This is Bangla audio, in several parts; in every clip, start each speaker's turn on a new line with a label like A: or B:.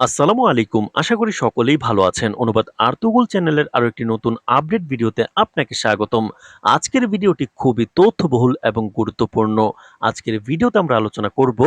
A: আসসালামু আলাইকুম। আশা করি সকলেই ভালো আছেন। অনুবাদ আর্তুগুল চ্যানেলের আরও একটি নতুন আপডেট ভিডিওতে আপনাকে স্বাগতম। আজকের ভিডিওটি খুবই তথ্যবহুল এবং গুরুত্বপূর্ণ। আজকের ভিডিওতে আমরা আলোচনা করব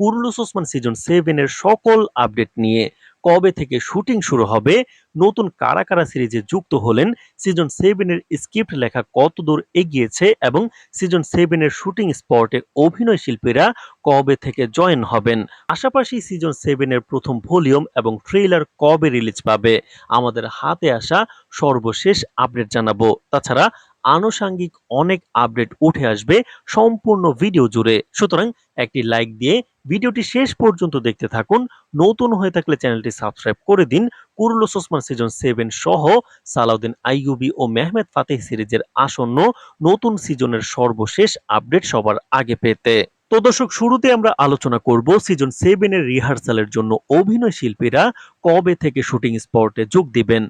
A: কুরুলুস ওসমান সিজন সেভেনের সকল আপডেট নিয়ে। কবে থেকে শুটিং শুরু হবে? নতুন কারা কারা সিরিজে যুক্ত হলেন? সিজন সেভেনের স্ক্রিপ্ট লেখা কতদূর এগিয়েছে? এবং সিজন সেভেনের শুটিং স্পটে অভিনয় শিল্পীরা কবে থেকে জয়েন হবেন? পাশাপাশি সিজন সেভেনের প্রথম ভলিউম এবং ট্রেইলার কবে রিলিজ পাবে? আমাদের হাতে আসা সর্বশেষ আপডেট জানাব। তাছাড়া আনুষাঙ্গিক অনেক আপডেট উঠে আসবে সম্পূর্ণ ভিডিও জুড়ে। সুতরাং একটি লাইক দিয়ে ভিডিওটি শেষ পর্যন্ত দেখতে থাকুন। নতুন হয়ে থাকলে চ্যানেলটি সাবস্ক্রাইব করে দিন। কুরুলুস ওসমান সিজন সেভেন সহ সালাউদ্দিন আইয়ুবি ও মেহমেদ ফাতেহ সিরিজের আসন্ন নতুন সিজনের সর্বশেষ আপডেট সবার আগে পেতে। তো দর্শক, শুরুতে আমরা আলোচনা করব সিজন সেভেনের রিহার্সালের জন্য অভিনয় শিল্পীরা কবে থেকে শুটিং স্পটে যোগ দিবেন?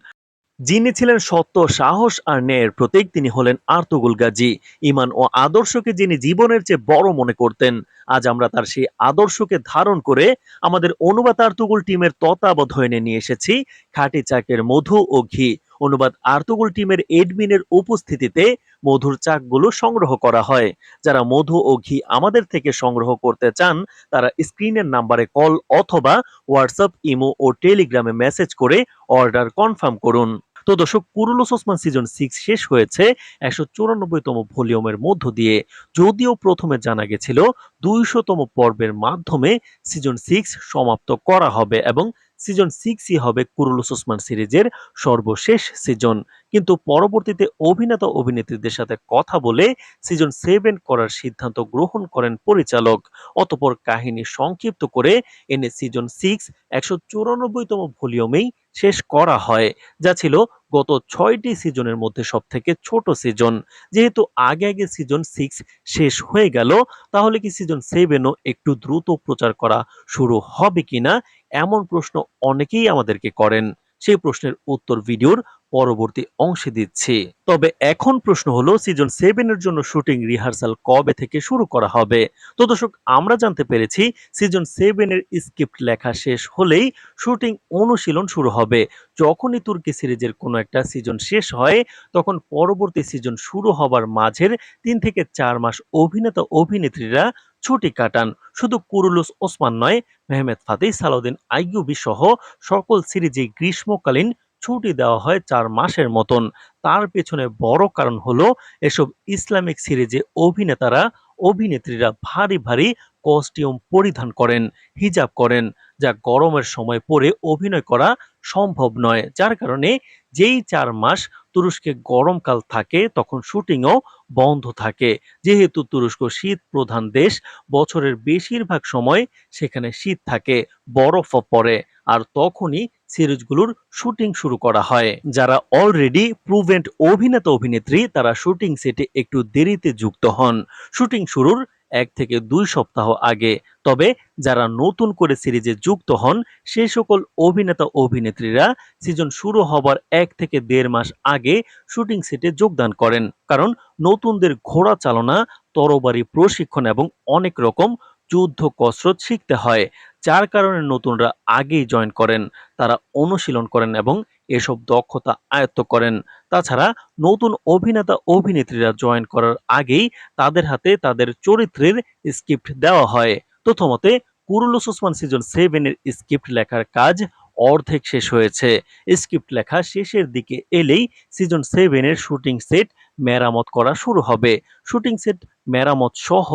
A: যিনি ছিলেন সত্য, সাহস আর ন্যায়ের প্রতীক, তিনি হলেন আর্তুগুল গাজী। ইমান ও আদর্শকে যিনি জীবনের চেয়ে বড় মনে করতেন, আজ আমরা তার সেই আদর্শকে ধারণ করে আমাদের অনুবাদ আর্তুগুল টিমের তত্ত্বাবধানে নিয়ে এসেছি। খাঁটি চাকের মধু ও ঘি। অনুবাদ আর্তুগুল টিমের এডমিনের উপস্থিতিতে মধুর চাকগুলো সংগ্রহ করা হয়। যারা মধু ও ঘি আমাদের থেকে সংগ্রহ করতে চান, তারা স্ক্রিনের নাম্বারে কল অথবা হোয়াটসঅ্যাপ, ইমো ও টেলিগ্রামে মেসেজ করে অর্ডার কনফার্ম করুন। তো দর্শক কুরুলুস ওসমান সিজন সিক্স শেষ হয়েছে একশো চুরানব্বইতম ভলিউমের মধ্য দিয়ে। যদিও প্রথমে জানা গেছিল দুইশতম পর্বের মাধ্যমে সিজন সিক্স সমাপ্ত করা হবে এবং সিজন সিক্সই হবে কুরুলুস ওসমান সিরিজের সর্বশেষ সিজন কিন্তু পরবর্তীতে অভিনেতা অভিনেত্রীদের সাথে কথা বলে সিজন সেভেন করার সিদ্ধান্ত গ্রহণ করেন পরিচালক। অতপর কাহিনী সংক্ষিপ্ত করে এনে সিজন সিক্স একশো চুরানব্বইতম ভলিউমেই শেষ করা হয়, যা ছিল গত ছয়টি সিজনের মধ্যে সব থেকে ছোট সিজন। যেহেতু আগে আগে সিজন সিক্স শেষ হয়ে গেল, তাহলে কি সিজন সেভেনও একটু দ্রুত প্রচার করা শুরু হবে কিনা? এমন প্রশ্ন অনেকেই আমাদেরকে করেন। সেই প্রশ্নের উত্তর ভিডিওর পরবর্তী অংশে দিচ্ছি। তবে এখন প্রশ্ন হলো সিজন সেভেনের জন্য শুটিং রিহার্সাল কবে থেকে শুরু করা হবে? তো দর্শক, আমরা জানতে পেরেছি সিজন সেভেনের স্ক্রিপ্ট লেখা শেষ হলেই শুটিং অনুশীলন শুরু হবে। যখনই তুর্কি সিরিজের কোনো একটা সিজন শেষ হয়, তখন পরবর্তী সিজন শুরু হবার মাঝের তিন থেকে চার মাস অভিনেতা অভিনেত্রীরা ছুটি কাটান। শুধু কুরুলুস ওসমান নয়, মেহমেদ ফাতেহ সালাউদ্দিন আইয়ুবি সহ সকল সিরিজে গ্রীষ্মকালীন ছুটি দেওয়া হয় চার মাসের মতন। তার পেছনে বড় কারণ হলো এসব ইসলামিক সিরিজে অভিনেতারা, অভিনেত্রীরা ভারী ভারী কস্টিউম পরিধান করেন, হিজাব করেন, যা গরমের সময় পরে অভিনয় করা সম্ভব নয়। যার কারণে যেই চার মাস তুরস্কে গরমকাল থাকে, তখন শুটিংও বন্ধ থাকে। যেহেতু তুরস্ক শীত প্রধান দেশ, বছরের বেশিরভাগ সময় সেখানে শীত থাকে, বরফও পড়ে। আর তখনই সিরিজগুলোর শুটিং শুরু করা হয়। যারা অলরেডি প্রুভেন্ট অভিনেতা অভিনেত্রী তারা শুটিং সেটে একটু দেরিতে যুক্ত হন। শুটিং শুরুর এক থেকে দুই সপ্তাহ আগে। তবে যারা নতুন করে সিরিজে যুক্ত হন, সেই সকল অভিনেতা অভিনেত্রীরা সিজন শুরু হবার এক থেকে দেড় মাস আগে শুটিং সেটে যোগদান করেন। কারণ নতুনদের ঘোড়া চালনা, তরবারি প্রশিক্ষণ এবং অনেক রকম যুদ্ধ কসরত শিখতে হয়। যার কারণে নতুনরা আগেই জয়েন করেন, তারা অনুশীলন করেন এবং এসব দক্ষতা আয়ত্ত করেন। তাছাড়া নতুন অভিনেতা, অভিনেত্রীরা জয়েন করার আগেই তাদের হাতে তাদের চরিত্রের স্ক্রিপ্ট দেওয়া হয়। প্রথমতে, কুরুলুস ওসমান সিজন সেভেনের স্ক্রিপ্ট লেখার কাজ অর্ধেক শেষ হয়েছে। স্ক্রিপ্ট লেখা শেষের দিকে এলেই সিজন সেভেনের শুটিং সেট মেরামত করা শুরু হবে। শুটিং সেট মেরামত সহ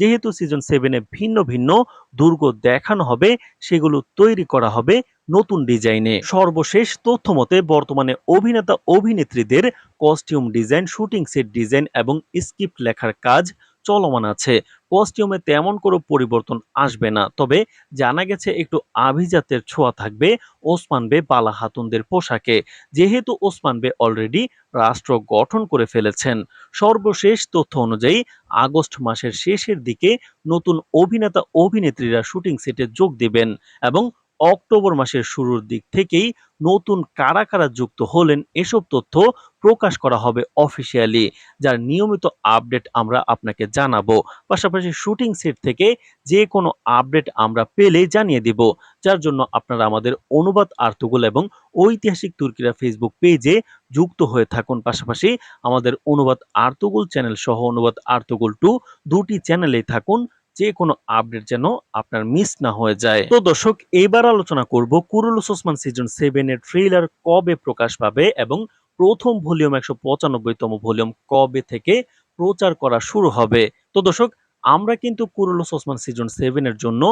A: যেহেতু সিজন সেভেনে ভিন্ন ভিন্ন দুর্গ দেখানো হবে, সেগুলো তৈরি করা হবে নতুন ডিজাইনে। সর্বশেষ তথ্য মতে, বর্তমানে অভিনেতা অভিনেত্রীদের costume design shooting set design এবং স্ক্রিপ্ট লেখার কাজ চলমান আছে। কস্টিউমে তেমন কোনো পরিবর্তন আসবে না। তবে জানা গেছে একটু আভিজাতের ছোঁয়া থাকবে ওসমান বে বালা হাতুনদের পোশাকে। যেহেতু ওসমান বে অলরেডি রাষ্ট্র গঠন করে ফেলেছেন। সর্বশেষ তথ্য অনুযায়ী আগস্ট মাসের শেষের দিকে নতুন অভিনেতা অভিনেত্রীরা শুটিং সেটে যোগ দিবেন এবং অক্টোবর মাসের শুরুর দিক থেকেই নতুন কারা কারা যুক্ত হলেন এসব তথ্য প্রকাশ করা হবে অফিসিয়ালি যার নিয়মিত আপডেট আমরা আপনাকে জানাব। পাশাপাশি শুটিং সেট থেকে যে কোনো আপডেট আমরা পেলেই জানিয়ে দিব, যার জন্য আপনারা আমাদের অনুবাদ আর্তুগুল এবং ঐতিহাসিক তুর্কিরা ফেসবুক পেজে যুক্ত হয়ে থাকুন। পাশাপাশি আমাদের অনুবাদ আর্তুগুল চ্যানেল সহ অনুবাদ আর্তুগুল টু দুটি চ্যানেলেই থাকুন। যে কোনো আপডেট যেন আপনার মিস না হয়ে যায়। তো দর্শক, এবার আলোচনা করব কুরুলুস ওসমান সিজন সেভেন এর ট্রেলার কবে প্রকাশ পাবে এবং প্রথম ভলিউম একশো পঁচানব্বইতম ভলিউম কবে থেকে প্রচার করা শুরু হবে? তো দর্শক, আমরা কিন্তু কুরুলুস ওসমান সিজন সেভেন এর জন্য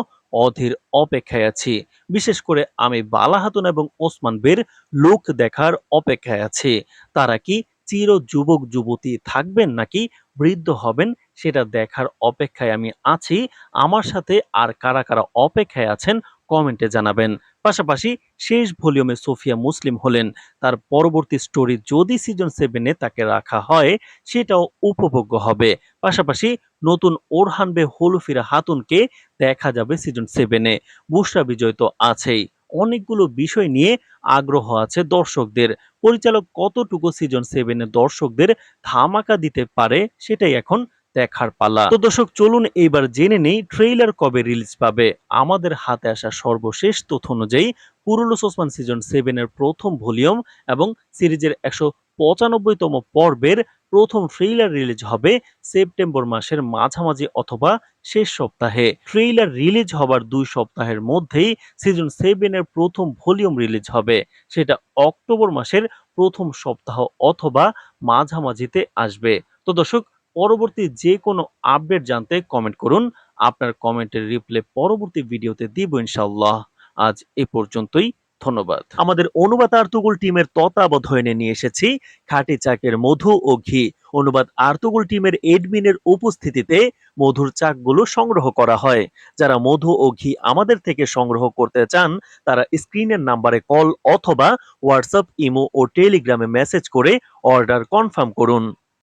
A: অধীর অপেক্ষায় আছি। বিশেষ করে আমি বালা হাতুন এবং ওসমান বের লোক দেখার অপেক্ষায় আছি। তারা কি চির যুবক যুবতী থাকবেন নাকি বৃদ্ধ হবেন সেটা দেখার অপেক্ষায় আমি আছি। আমার সাথে আর কারা কারা অপেক্ষায় আছেন কমেন্টে জানাবেন। পাশাপাশি শেষ ভলিউমে সোফিয়া মুসলিম হলেন। তার পরবর্তী স্টোরি যদি সিজন সেভেনে তাকে রাখা হয়, সেটাও উপভোগ্য হবে। পাশাপাশি নতুন ওরহানবে হলুফিরা হাতুনকে দেখা যাবে সিজন সেভেনে বুশরা বিজয় তো আছেই। অনেকগুলো বিষয় নিয়ে আগ্রহ আছে দর্শকদের। পরিচালক কতটুকু সিজন সেভেনে দর্শকদের ধামাকা দিতে পারে, সেটাই এখন দেখার পালা। তো দর্শক, চলুন এইবার জেনে নেই ট্রেইলার কবে রিলিজ পাবে। আমাদের হাতে আসা সর্বশেষ তথ্য অনুযায়ী পুরুলুস ওসমান সিজন সেভেনের প্রথম ভলিউম এবং সিরিজের একশো পঁচানব্বইতম পর্বের প্রথম ট্রেইলার রিলিজ হবে সেপ্টেম্বর মাসের মাঝামাঝি অথবা শেষ সপ্তাহে। ট্রেইলার রিলিজ হবার দুই সপ্তাহের মধ্যেই সিজন সেভেনের প্রথম ভলিউম রিলিজ হবে। সেটা অক্টোবর মাসের প্রথম সপ্তাহ অথবা মাঝামাঝিতে আসবে। তো দর্শক পরবর্তী যে কোনো আপডেট জানতে কমেন্ট করুন। আপনার কমেন্টের রিপ্লে পরবর্তী ভিডিওতে দিব ইনশাল্লাহ আজ এ পর্যন্তই, ধন্যবাদ। আমাদের অনুবাদ আর্তুগুল টিমের তত্ত্বাবধানে নিয়ে এসেছি খাঁটি চাকের মধু ও ঘি। অনুবাদ আর্তুগুল টিমের এডমিনের উপস্থিতিতে মধুর চাকগুলো সংগ্রহ করা হয়। যারা মধু ও ঘি আমাদের থেকে সংগ্রহ করতে চান, তারা স্ক্রিনের নাম্বারে কল অথবা হোয়াটসঅ্যাপ ইমো ও টেলিগ্রামে মেসেজ করে অর্ডার কনফার্ম করুন।